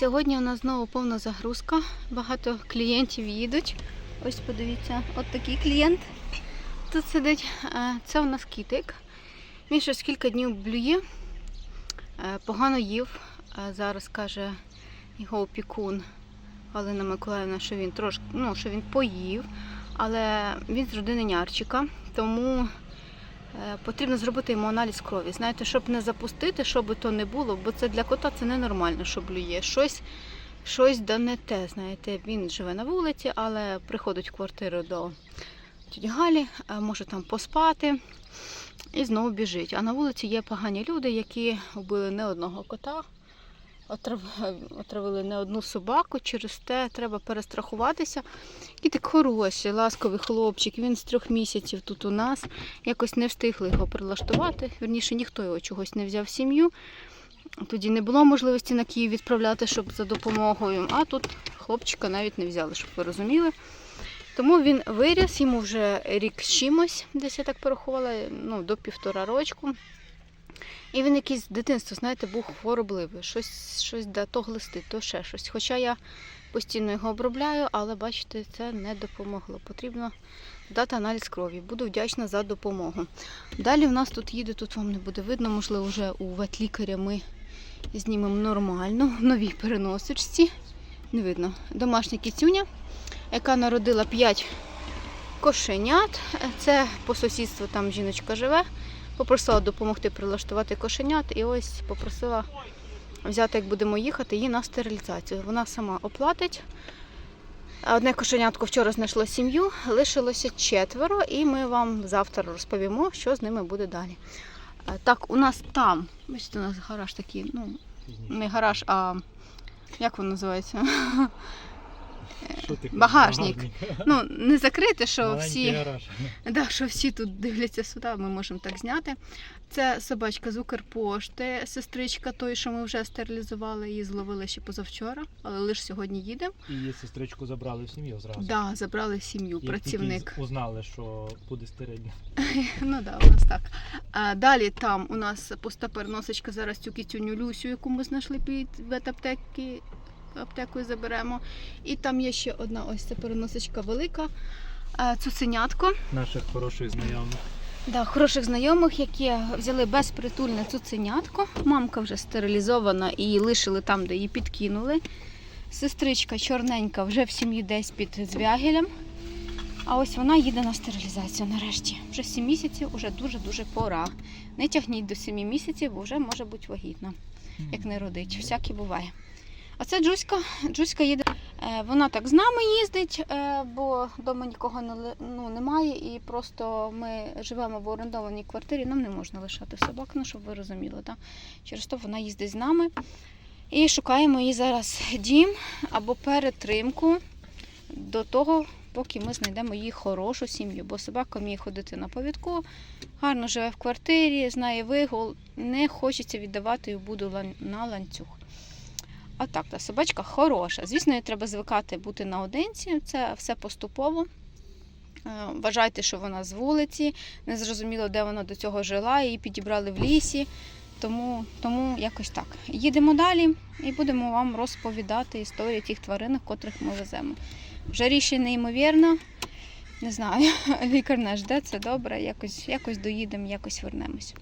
Сьогодні у нас знову повна загрузка. Багато клієнтів їдуть. Ось подивіться, от такий клієнт тут сидить. Е, Це у нас кітик. Він щось кілька днів блює, е, погано їв. Е, Зараз каже його опікун Галина Миколаївна, що він трошки, ну, що він поїв, але він з родини Нярчика, тому потрібно зробити йому аналіз крові. Знаєте, щоб не запустити, що би то не було, бо це для кота це ненормально, що блює. Щось, щось да не те. Знаєте, він живе на вулиці, але приходить в квартиру до тіті Галі, е, може там поспати і знову біжить. А на вулиці є погані люди, які вбили не одного кота. Отрав- Отравили не одну собаку, через те треба перестрахуватися. Кітик хороший, ласковий хлопчик. Він з трьох місяців тут у нас. Якось не встигли його прилаштувати. Вірніше, ніхто його чогось не взяв в сім'ю. Тоді не було можливості на Київ відправляти, щоб за допомогою. А тут хлопчика навіть не взяли, щоб ви розуміли. Тому він виріс, йому вже рік з чимось, десь я так порахувала, ну, до півтора рочку. І він якийсь з дитинства, знаєте, був хворобливий. Щось, щось да, то глистить, то ще щось. Хоча я постійно його обробляю, але бачите, це не допомогло. Потрібно дати аналіз крові. Буду вдячна за допомогу. Далі в нас тут їде, тут вам не буде видно, можливо, вже у ветлікаря ми знімемо нормально, в новій переносичці. Не видно. Домашня кіцюня, яка народила 5 кошенят. Це по сусідству там жіночка живе. Попросила допомогти прилаштувати кошенят і ось попросила взяти, як будемо їхати, її на стерилізацію. Вона сама оплатить. Одне кошенятко вчора знайшло сім'ю, лишилося четверо, і ми вам завтра розповімо, що з ними буде далі. Е, Так, у нас там, бачите, у нас гараж такий, ну, не гараж, а як він називається? Багажник. Ну, не закрите, що всі. Да, що всі тут дивляться сюди, ми можемо так зняти. Це собачка з Укрпошти, сестричка той, що ми вже стерилізували, її зловили ще позавчора, але лише сьогодні їдемо. І її сестричку забрали в сім'ю зразу. Да, забрали сім'ю, Як працівник. узнали, що буде стерильно. Ну да, у нас так. А далі там у нас пуста переносочка, зараз цю кітюню Люсю, яку ми знайшли під ветаптеки, аптекою заберемо. І там є ще одна ось ця переносочка велика. Цуценятко. Наших хороших знайомих. Да, хороших знайомих, які взяли безпритульне цуценятко. Мамка вже стерилізована і лишили там, де її підкинули. Сестричка чорненька вже в сім'ї десь під звягелем. А ось вона їде на стерилізацію нарешті. Вже 7 місяців, вже дуже-дуже пора. Не тягніть до 7 місяців, бо вже може бути вагітна, як не родить. Всяке буває. А це Джуська. Джуська їде. Е, Вона так з нами їздить, е, бо вдома нікого ну, немає, і просто ми живемо в орендованій квартирі, нам не можна лишати собак, ну щоб ви розуміли. Да? Через то вона їздить з нами. І шукаємо їй зараз дім або перетримку до того, поки ми знайдемо їй хорошу сім'ю. Бо собака вміє ходити на повідку, гарно живе в квартирі, знає вигул, не хочеться віддавати її буду на ланцюг. А так, та собачка хороша. Звісно, їй треба звикати бути наодинці, це все поступово. Е, Вважайте, що вона з вулиці, не зрозуміло, де вона до цього жила, її підібрали в лісі. Тому, тому якось так. Їдемо далі і будемо вам розповідати історії тих тваринок, котрих ми веземо. Вже рішення неймовірно. Не знаю, лікар наш де це добре, якось, якось доїдемо, якось вернемось.